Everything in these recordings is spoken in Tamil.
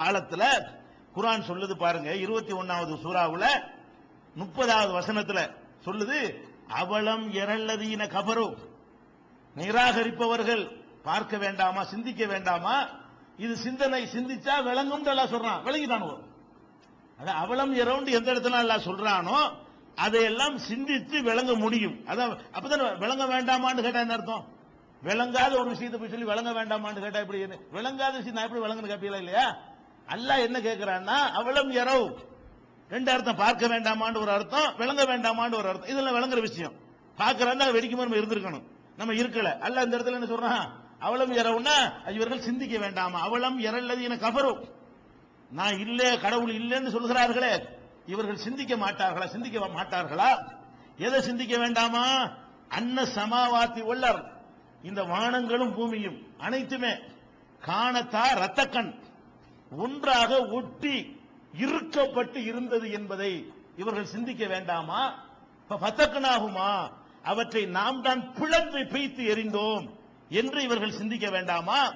காலத்துல குரான் சொல்லுது பாருங்க. இருபத்தி ஒன்னாவது சூறாவுல முப்பதாவது வசனத்துல சொல்லுது அவலம் எரல்லதீன கபரோ. நிராகரிப்பவர்கள் பார்க்க வேண்டாமா சிந்திக்க வேண்டாமா? இது சிந்தனை சிந்திச்சா விளங்கும் எல்லாம் சொல்றான். விளங்கிட்டானோ அது அவலம் எரவுண்டு எந்த இடத்துல எல்லாம் சொல்றானோ அதையெல்லாம் சிந்தித்து விளங்க முடியும். அதான் அப்பதான் விளங்க வேண்டாமான்னு கேட்டா என்ன அர்த்தம்? விளங்காத ஒரு விஷயத்தை போய் சொல்லி விளங்க வேண்டாமான்னு கேட்டா எப்படி விளங்காத விஷயம் நான் எப்படி விளங்குன்னு கேட்பீங்களா இல்லையா? அல்லாஹ் என்ன கேட்கிறான்னா அவளம் எறவு ரெண்டு அர்த்தம் பார்க்க வேண்டாமான்னு ஒரு அர்த்தம் விளங்க வேண்டாமான்னு ஒரு அர்த்தம். இதெல்லாம் விளங்குற விஷயம். பார்க்கறதா வெடிக்குமா நம்ம இருந்திருக்கணும். நம்ம இருக்கல. அல்ல இந்த இடத்துல என்ன சொல்றான்? அவலம் எரவுன்னா இவர்கள் சிந்திக்க வேண்டாமா? அவளம் எரல்லது என கபரும் நான் இல்ல கடவுள் இல்லைன்னு சொல்கிறார்களே. இவர்கள் சிந்திக்க மாட்டார்களா? சிந்திக்க மாட்டார்களா? எதை சிந்திக்க வேண்டாமா? அன்ன சமாவாத்தி உள்ளர் இந்த வானங்களும் பூமியும் அனைத்துமே காணத்தா ரத்தக்கண் ஒன்றாக ஒட்டி இருக்கப்பட்டு இருந்தது என்பதை இவர்கள் சிந்திக்க வேண்டாமா? பத்தக்கனாகுமா அவற்றை நாம் தான் பிளந்து பெய்த்து எறிந்தோம் என்று இவர்கள் சிந்திக்க வேண்டாமா?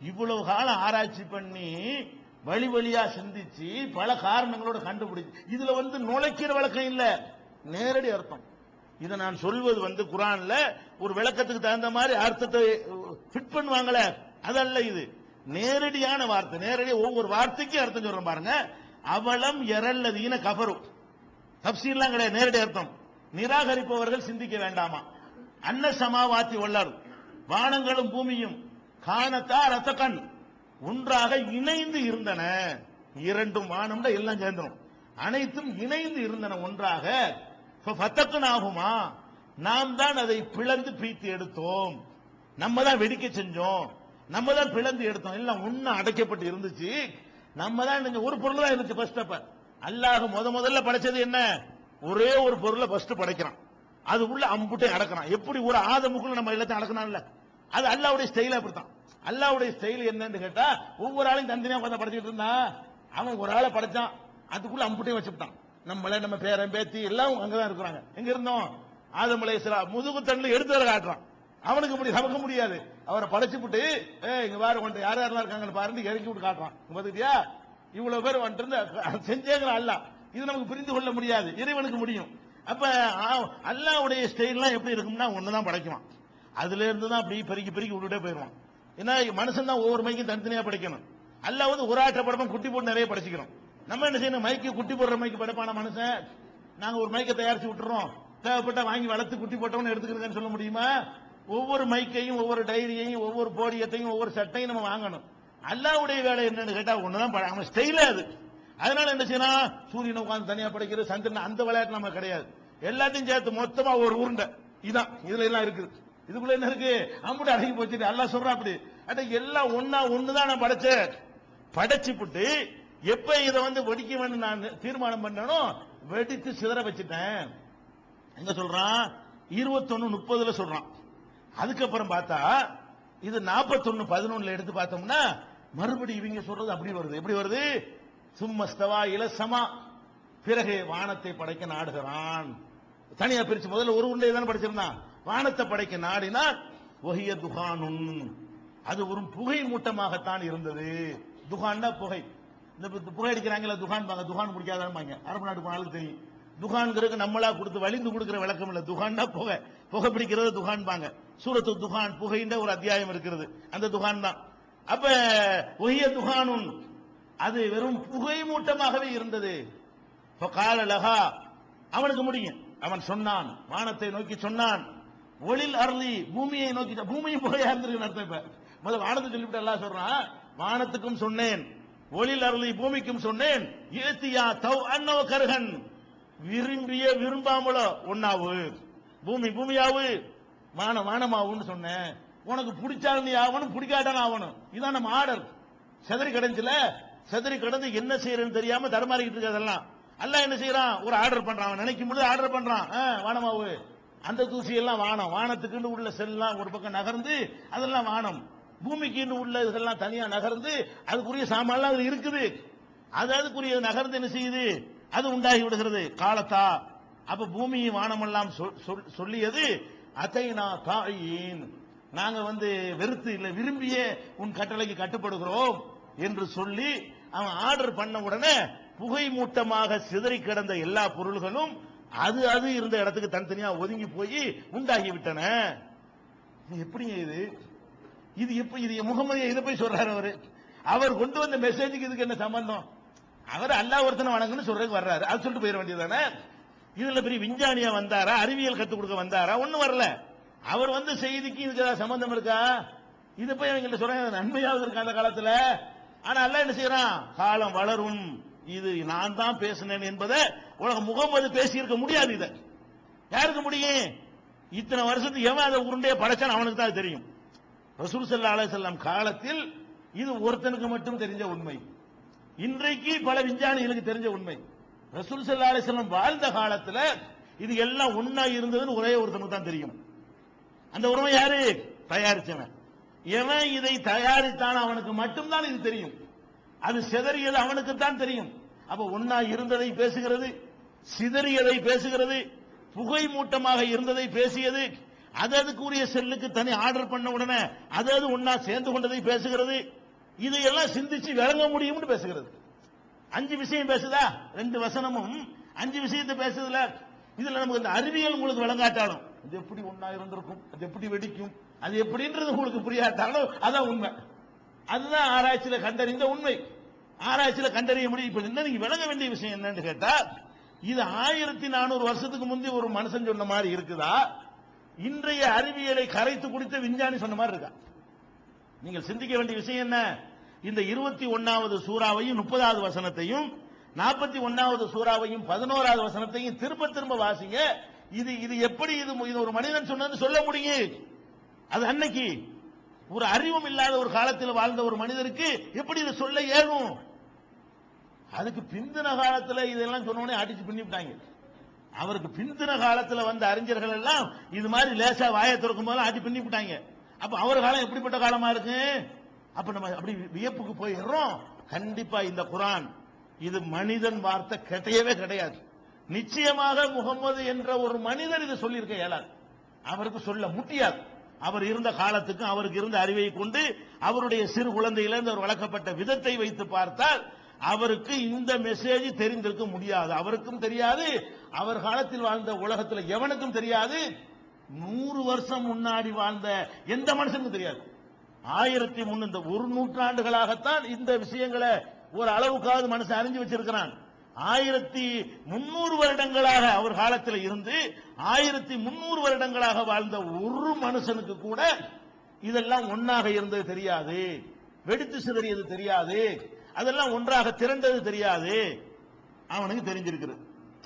இவ்வளவு காலம் ஆராய்ச்சி பண்ணி வழி வழியா சிந்திச்சு பல காரணங்களோட கண்டுபிடிச்சு. இதுல வந்து நுழைக்கிற வழக்கம் இல்ல. நேரடி அர்த்தம். இதை நான் சொல்வது வந்து குரான்ல ஒரு விளக்கத்துக்கு தகுந்த மாதிரி அர்த்தத்தை ஃபிட் பண்ணுவாங்களே. அதல்ல இது. நேரடியான வார்த்தை நேரடி ஒவ்வொரு வார்த்தைக்கும் அர்த்தம் சொல்றேன் பாருங்க. அவலம் எரல்லதீன கபரும் தப்சீர்லாம் கிடையாது நேரடி அர்த்தம். நிராகரிப்பவர்கள் சிந்திக்க வேண்டாமா? அன்ன சமாவாத்தி உள்ளார் வானங்களும் பூமியும் காணத்தா ரத்தக்கண் ஒன்றாக இணைந்து இருந்தன. இரண்டும் வானம்ல எல்லாம் சேர்ந்தனும் அனைத்தும் இணைந்து இருந்தன ஒன்றாக. பத்தக்கன் ஆகுமா? நாம் தான் அதை பிளந்து பீத்து எடுத்தோம். நம்ம தான் வெடிக்க செஞ்சோம். நம்ம தான் பிளந்து எடுத்தோம். எல்லாம் ஒண்ணு அடைக்கப்பட்டு இருந்துச்சு. நம்ம தான் ஒரு பொருள் தான் இருந்துச்சு ஃபர்ஸ்ட் அப்ப. அல்லாஹ் முத முதல்ல படைச்சது என்ன? ஒரே ஒரு பொருளை ஃபர்ஸ்ட் படைக்கிறான். அது உள்ள அம்புட்டை அடக்கிறான். எப்படி ஒரு ஆதமுக்குள்ள நம்ம எல்லாத்தையும் அடக்கணும்ல அது அல்லாவுடைய ஸ்டைல் அப்படித்தான். அல்லாவுடைய ஸ்டைல் என்னன்னு கேட்டா ஒவ்வொரு ஆளையும் தனித்தனியா உட்காந்து படைச்சிட்டு இருந்தா அவன் ஒரு ஆளை படைச்சான். அதுக்குள்ள அம்புட்டையும் வச்சுட்டான் நம்மள நம்ம பேரன் பேத்தி எல்லாம் அங்கதான் இருக்கிறாங்க. எங்க இருந்தோம்? ஆதமலை முதுகு தண்டுல எடுத்து வர காட்டுறான். அவனுக்கு முடியும் நமக்கு முடியாது. அவரை படைச்சு விட்டு இங்க பாரு கொண்டு யார் யாரெல்லாம் இருக்காங்கன்னு பாருன்னு இறக்கி விட்டு காட்டுறான். இங்க பாத்துக்கிட்டியா? இவ்வளவு பேர் வந்துட்டு இருந்து செஞ்சேங்கிற அல்ல. இது நமக்கு புரிந்து கொள்ள முடியாது. இறைவனுக்கு முடியும். அப்ப அல்லாவுடைய ஸ்டைல்லாம் எப்படி இருக்கும்னா ஒண்ணுதான் படைக்குவான். அதுல இருந்து தான் அப்படி பெருக்கி பெருக்கி விட்டுட்டே போயிடுவான். ஏன்னா மனுஷன் தான் ஒவ்வொரு மைக்கும் தனித்தனியா படைக்கணும். அல்ல வந்து ஒரு ஆட்ட படமும் குட்டி போட்டு நிறைய படைச்சிக்கிறோம். நம்ம என்ன செய்யணும்? மைக்கு குட்டி போடுற மைக்கு படைப்பான மனுஷன்? நாங்க ஒரு மைக்கை தயாரிச்சு விட்டுறோம். தேவைப்பட்டா வாங்கி வளர்த்து குட்டி போட்டவனு எடுத்துக்கிறதுன்னு சொல்ல முடியுமா? ஒவ்வொரு மைக்கையும் ஒவ்வொரு டைரியையும் ஒவ்வொரு போடியத்தையும் ஒவ்வொரு சட்டையும் நம்ம வாங்கணும். அல்லாவுடைய வேலை என்னன்னு கேட்டா ஒண்ணுதான் அவன் ஸ்டைல அது. அதனால என்ன செய்யணும் சூரியனை உட்கார்ந்து தனியா படைக்கிறது சந்திரன் அந்த விளையாட்டு நம்ம கிடையாது. எல்லாத்தையும் சேர்த்து மொத்தமா ஒரு உருண்டை. இதான். இதுல எல்லாம் இருக்குது. இதுக்குள்ள என்ன இருக்கு? அம்புட்டு அடங்கி போச்சு எல்லாம் சொல்றா அப்படி அட எல்லாம் ஒன்னா ஒண்ணுதான் நான் படைச்சேன். படைச்சு புட்டு எப்ப இதை வந்து வெடிக்க வேண்டும் நான் தீர்மானம் பண்ணனோ வெடித்து சிதற வச்சுட்டேன். எங்க சொல்றான்? இருபத்தொன்னு முப்பதுல சொல்றான். அதுக்கப்புறம் பார்த்தா இது நாற்பத்தொன்னு பதினொன்னுல எடுத்து பார்த்தோம்னா மறுபடி இவங்க சொல்றது அப்படி வருது. எப்படி வருது? சும்மஸ்தவா இலசமா. பிறகு வானத்தை படைக்க நாடுகிறான். தனியா பிரிச்சு முதல்ல ஒரு உருண்டை தானே படிச்சிருந்தான். வானத்தை படைக்க நாடினார் ஒஹிய துகானுன் அது ஒரு புகை மூட்டமாகத்தான் இருந்தது. துகான்னா புகை. இந்த புகை அடிக்கிறாங்களே துகான் பாங்க. துகான் பிடிக்காதான்பாங்க அரபு நாட்டு போனாலும் தெரியும். துகான்கிறதுக்கு நம்மளா கொடுத்து வலிந்து கொடுக்குற விளக்கம் இல்லை. துகான்னா புகை. புகை பிடிக்கிறது துகான் பாங்க சூரத்து துகான் புகைன்ற ஒரு அத்தியாயம் இருக்கிறது. அந்த துகான் தான் அப்ப ஒய்ய துகானும் அது வெறும் புகை மூட்டமாகவே இருந்தது. கால லஹா அவனுக்கு முடியும். அவன் சொன்னான் வானத்தை நோக்கி சொன்னான். ஒளில் அருளி பூமியை நோக்கி பூமியும் புகையா இருந்திருக்கு அர்த்தம் இப்ப. முதல் வானத்தை சொல்லிவிட்டு எல்லாம் சொல்றான் வானத்துக்கும் சொன்னேன் ஒளில் அருளி பூமிக்கும் சொன்னேன் ஏத்தியா தவ் அன்னவ கருகன். விரும்பிய விரும்பாமலோ ஒன்னாவு பூமி பூமியாவு. வான வானமாவுன்னு சொன்னேன். உனக்கு பிடிச்சாலும் நீ ஆகணும் பிடிக்காட்டாலும் ஆகணும் இதான் நம்ம ஆர்டர். செதறி கடைஞ்சில செதறி கிடந்து என்ன செய்யறதுன்னு தெரியாம தடுமாறிக்கிட்டு இருக்கு அதெல்லாம் அல்லாஹ் என்ன செய்யறான்? ஒரு ஆர்டர் பண்றான். அவன் நினைக்கும் பொழுது ஆர்டர் பண்றான். ஆ, வானமாவு. அந்த தூசி எல்லாம் வானம். வானத்துக்குன்னு உள்ள செல்லாம் ஒரு பக்கம் நகர்ந்து அதெல்லாம் வானம். பூமிக்குன்னு உள்ள இதெல்லாம் தனியா நகர்ந்து அதுக்குரிய சாமான்லாம் அது இருக்குது. அது அதுக்குரிய நகர்ந்து என்ன செய்யுது? அது உண்டாகி விடுகிறது. காலத்தா அப்ப பூமியும் வானமெல்லாம் சொல்- சொல்- சொல்லியது அத்தைனா தாயின். நாங்க வந்து வெறுத்து இல்ல விரும்பிய உன் கட்டளைக்கு கட்டுப்படுகிறோம் என்று சொல்லி அவன் ஆர்டர் பண்ண உடனே புகை மூட்டமாக சிதறி கிடந்த எல்லா பொருள்களும் அது அது இருந்த இடத்துக்கு தனித்தனியா ஒதுங்கி போய் உண்டாகி விட்டன. இது எப்படிங்க இது? இது எப்படி இது முகமது இதை போய் சொல்றாரு அவரு. அவர் கொண்டு வந்த மெசேஜுக்கு இதுக்கு என்ன சம்பந்தம்? அவர் அல்லா ஒருத்தனை வணங்கன்னு சொல்றதுக்கு வர்றாரு. அது சொல்லிட்டு போயிட வேண்டியதானே இதுல பெரிய விஞ்ஞானியா வந்தாரா? அறிவியல் கத்துக் கொடுக்க வந்தாரா? ஒண்ணு வரல. அவர் வந்து செய்திக்கு இதுக்கு ஏதாவது சம்பந்தம் இருக்கா? இது போய் எங்கிட்ட சொல்றாங்க நன்மையாவது இருக்கு அந்த காலத்துல? ஆனா அல்ல என்ன செய்யறான்? காலம் வளரும். இது நான் தான் பேசினேன் என்பதை உலக முகமது பேசி இருக்க முடியாது இதை. யாருக்கு முடியும்? இத்தனை வருஷத்துக்கு எவன் அதை உருண்டையை படைச்சான் அவனுக்கு தான் தெரியும். ரசூல் ஸல்லல்லாஹு அலே செல்லம் காலத்தில் இது ஒருத்தனுக்கு மட்டும் தெரிஞ்ச உண்மை. இன்றைக்கு பல விஞ்ஞானிகளுக்கு தெரிஞ்ச உண்மை. ரசூல் சல்லா அலைஹி வாழ்ந்த காலத்துல இது எல்லாம் ஒன்னா இருந்ததுன்னு ஒரே ஒருத்தனுக்கு தான் தெரியும். அந்த உறவை யாரு? தயாரிச்சவன். எவன் இதை தயாரித்தான் அவனுக்கு மட்டும்தான் இது தெரியும். அது சிதறியது அவனுக்கு தான் தெரியும். அப்ப ஒன்னா இருந்ததை பேசுகிறது சிதறியதை பேசுகிறது புகை மூட்டமாக இருந்ததை பேசியது அது அதுக்குரிய செல்லுக்கு தனி ஆர்டர் பண்ண உடனே அதாவது அது ஒன்னா சேர்ந்து கொண்டதை பேசுகிறது. இதையெல்லாம் சிந்திச்சு விளங்க முடியும்னு பேசுகிறது. அஞ்சு விஷயம் பேசுதா? ரெண்டு வசனமும். அஞ்சு விஷயத்தை பேசுதுல. இதுல நமக்கு இந்த அறிவியல் உங்களுக்கு விளங்காட்டாலும். இது எப்படி ஒன்னா இருந்திருக்கும்? அது எப்படி வெடிக்கும்? அது எப்படின்றது உங்களுக்கு புரியாட்டாலும் அதான் உண்மை. அதுதான் ஆராய்ச்சியில கண்டறிந்த உண்மை. ஆராய்ச்சியில கண்டறிய முடியும். இப்ப என்ன நீங்க விளங்க வேண்டிய விஷயம் என்னன்னு கேட்டா இது ஆயிரத்தி நானூறு வருஷத்துக்கு முந்தி ஒரு மனுஷன் சொன்ன மாதிரி இருக்குதா? இன்றைய அறிவியலை கரைத்து குடித்த விஞ்ஞானி சொன்ன மாதிரி இருக்கா? நீங்கள் சிந்திக்க வேண்டிய விஷயம் என்ன? இந்த இருபத்தி ஒன்னாவது சூறாவையும் முப்பதாவது வசனத்தையும் நாற்பத்தி ஒன்னாவது சூறாவையும் பதினோராவது வசனத்தையும் திரும்ப திரும்ப வாசிங்க. இது இது எப்படி இது இது ஒரு மனிதன் சொன்னது சொல்ல முடியும் அது அன்னைக்கு ஒரு அறிவும் இல்லாத ஒரு காலத்தில் வாழ்ந்த ஒரு மனிதருக்கு எப்படி இதை சொல்ல இயலும்? அதுக்கு பிந்தின காலத்தில் இதெல்லாம் சொன்ன அடிச்சு பின்னிவிட்டாங்க அவருக்கு பிந்தின காலத்தில் வந்த அறிஞர்கள் எல்லாம் இது மாதிரி லேசா வாயை திறக்கும் போது அடி பின்னிவிட்டாங்க அப்ப அவர் காலம் எப்படிப்பட்ட காலமா இருக்கு? அப்ப நம்ம அப்படி வியப்புக்கு போயிடுறோம். கண்டிப்பா இந்த குரான் இது மனிதன் வார்த்தை கிடையவே கிடையாது. நிச்சயமாக முகமது என்ற ஒரு மனிதர் இதை சொல்லியிருக்க இயலாது. அவருக்கு சொல்ல முடியாது அவர் இருந்த காலத்துக்கும் அவருக்கு இருந்த அறிவை கொண்டு அவருடைய சிறு குழந்தையிலிருந்து அவர் வளர்க்கப்பட்ட விதத்தை வைத்து பார்த்தால் அவருக்கு இந்த மெசேஜ் தெரிந்திருக்க முடியாது. அவருக்கும் தெரியாது. அவர் காலத்தில் வாழ்ந்த உலகத்தில் எவனுக்கும் தெரியாது. நூறு வருஷம் முன்னாடி வாழ்ந்த எந்த மனுஷனுக்கும் தெரியாது. ஆயிரத்தி முன்னு இந்த ஒரு நூற்றாண்டுகளாகத்தான் இந்த விஷயங்களை ஒரு அளவுக்காவது மனசை அறிஞ்சு வச்சிருக்கிறான். ஆயிரத்தி முன்னூறு வருடங்களாக அவர் காலத்தில் இருந்து ஆயிரத்தி முன்னூறு வருடங்களாக வாழ்ந்த ஒரு மனுஷனுக்கு கூட இதெல்லாம் ஒன்னாக இருந்தது தெரியாது. வெடித்து சிதறியது தெரியாது. அதெல்லாம் ஒன்றாக திரண்டது தெரியாது. அவனுக்கு தெரிஞ்சிருக்கிறது.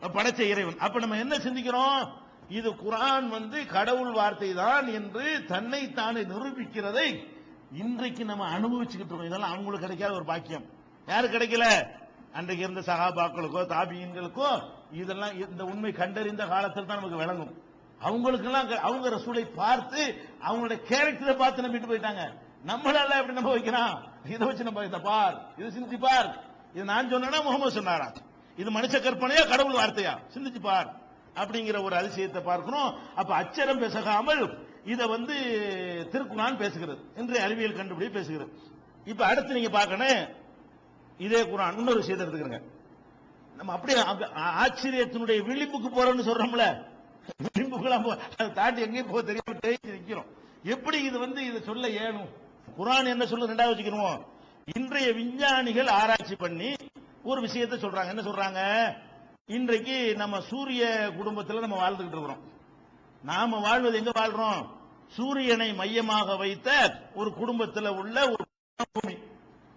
படைச்ச இறைவன். அப்ப நம்ம என்ன சிந்திக்கிறோம்? இது குரான் வந்து கடவுள் வார்த்தை தான் என்று தன்னை தானே நிரூபிக்கிறதை இன்றைக்கு நம்ம அனுபவிச்சுக்கிட்டு இருக்கோம். இதெல்லாம் அவங்களுக்கு கிடைக்காத ஒரு பாக்கியம். யாரு கிடைக்கல? அன்றைக்கு இருந்த சகாபாக்களுக்கோ தாபியங்களுக்கோ இதெல்லாம் இந்த உண்மை கண்டறிந்த காலத்தில் தான் நமக்கு விளங்கும். அவங்களுக்கெல்லாம் க- அவங்க ரசூலை பார்த்து அவங்களுடைய கேரக்டரை பார்த்து நம்பிட்டு போயிட்டாங்க. நம்மளால எப்படி நம்ப வைக்கிறான் இதை வச்சு நம்ம இதை பார் இது சிந்திச்சு பார். இது நான் சொன்னேன்னா முகமது சொன்னாரா? இது மனுஷ கற்பனையா கடவுள் வார்த்தையா? சிந்திச்சு பார். அப்படிங்கிற ஒரு அதிசயத்தை பார்க்கிறோம். அப்ப அச்சரம் பேசகாமல் இதை வந்து திருக்குறான் பேசுகிறது இன்றைய அறிவியல் கண்டுபிடி பேசுகிறது. இப்ப அடுத்து நீங்க பார்க்கணும் இதே குரான் இன்னொரு விஷயத்தை எடுத்துக்கிறங்க. நம்ம அப்படியே ஆச்சரியத்தினுடைய விளிம்புக்கு போறோம்னு சொல்றோம்ல. விளிம்புக்குலாம் அதை தாண்டி எங்கேயும் போக தெரியாம தேய்ச்சி நிற்கிறோம் எப்படி இது வந்து இதை சொல்ல ஏனும் குரான் என்ன சொல்ல ரெண்டாவது வச்சுக்கணும் இன்றைய விஞ்ஞானிகள் ஆராய்ச்சி பண்ணி ஒரு விஷயத்தை சொல்றாங்க. என்ன சொல்றாங்க? இன்றைக்கு நம்ம சூரிய குடும்பத்தில் நம்ம வாழ்ந்துகிட்டு இருக்கிறோம். நாம வாழ்வது எங்க வாழ்றோம்? சூரியனை மையமாக வைத்த ஒரு குடும்பத்தில் உள்ள ஒரு பூமி.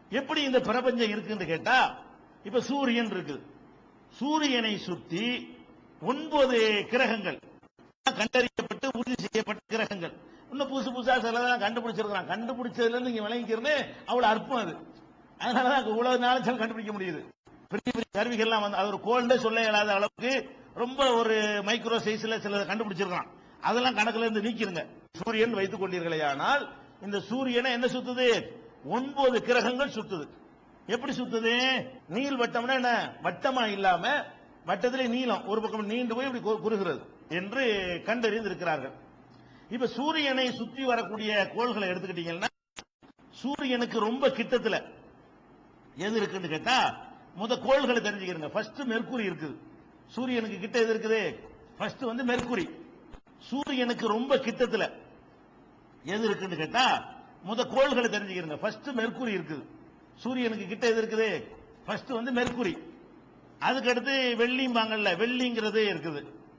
எப்படி இந்த பிரபஞ்சம் இருக்குன்னு கேட்டா இப்ப சூரியன் இருக்குது சூரியனை சுத்தி ஒன்பது கிரகங்கள். கண்டறியப்பட்டு உறுதி செய்யப்பட்ட கிரகங்கள். இன்னும் புதுசு புதுசா சிலதான் கண்டுபிடிச்சிருக்கிறான். கண்டுபிடிச்சதுல இருந்து இங்க விளங்கிக்கிறது அவ்வளவு அற்பம் அது. அதனாலதான் அங்க இவ்வளவு நாள் சில கண்டுபிடிக்க முடியுது. பெரிய பெரிய கருவிகள்லாம் வந்து அது ஒரு கோல்ட சொல்ல இயலாத அளவுக்கு ரொம்ப ஒரு மைக்ரோ சைஸ்ல சில கண்டுபிடிச்சிருக்கான் அதெல்லாம் கணக்குல இருந்து நீக்கிருங்க. சூரியன் வைத்துக் கொண்டீர்களேயானால் இந்த சூரியனை என்ன சுத்துது? ஒன்பது கிரகங்கள் சுத்துது. எப்படி சுத்துது? நீள் வட்டம்னா என்ன? வட்டமா இல்லாம வட்டத்திலே நீளம் ஒரு பக்கம் நீண்டு போய் இப்படி குறுகிறது என்று கண்டறிந்து இருக்கிறார்கள் இப்ப சூரியனை சுத்தி வரக்கூடிய கோள்களை எடுத்துக்கிட்டீங்கன்னா சூரியனுக்கு ரொம்ப கிட்டத்துல. எது இருக்குன்னு கேட்டா முத கோள்களை தெரிஞ்சுக்கிறங்க ஃபர்ஸ்ட் மெர்க்குரி இருக்குது. சூரியனுக்கு கிட்ட எது இருக்குது? ஃபர்ஸ்ட் வந்து மெர்க்குரி சூரியனுக்கு ரொம்ப கிட்டத்துல. எது இருக்குன்னு கேட்டா முத கோள்களை தெரிஞ்சுக்கிறங்க. ஃபர்ஸ்ட் மெர்க்குரி இருக்குது. சூரியனுக்கு கிட்ட எது இருக்குது? ஃபர்ஸ்ட் வந்து மெர்க்குரி அதுக்கடுத்து வெள்ளியும் பாங்கல்ல வெள்ளிங்கிறது இருக்குது.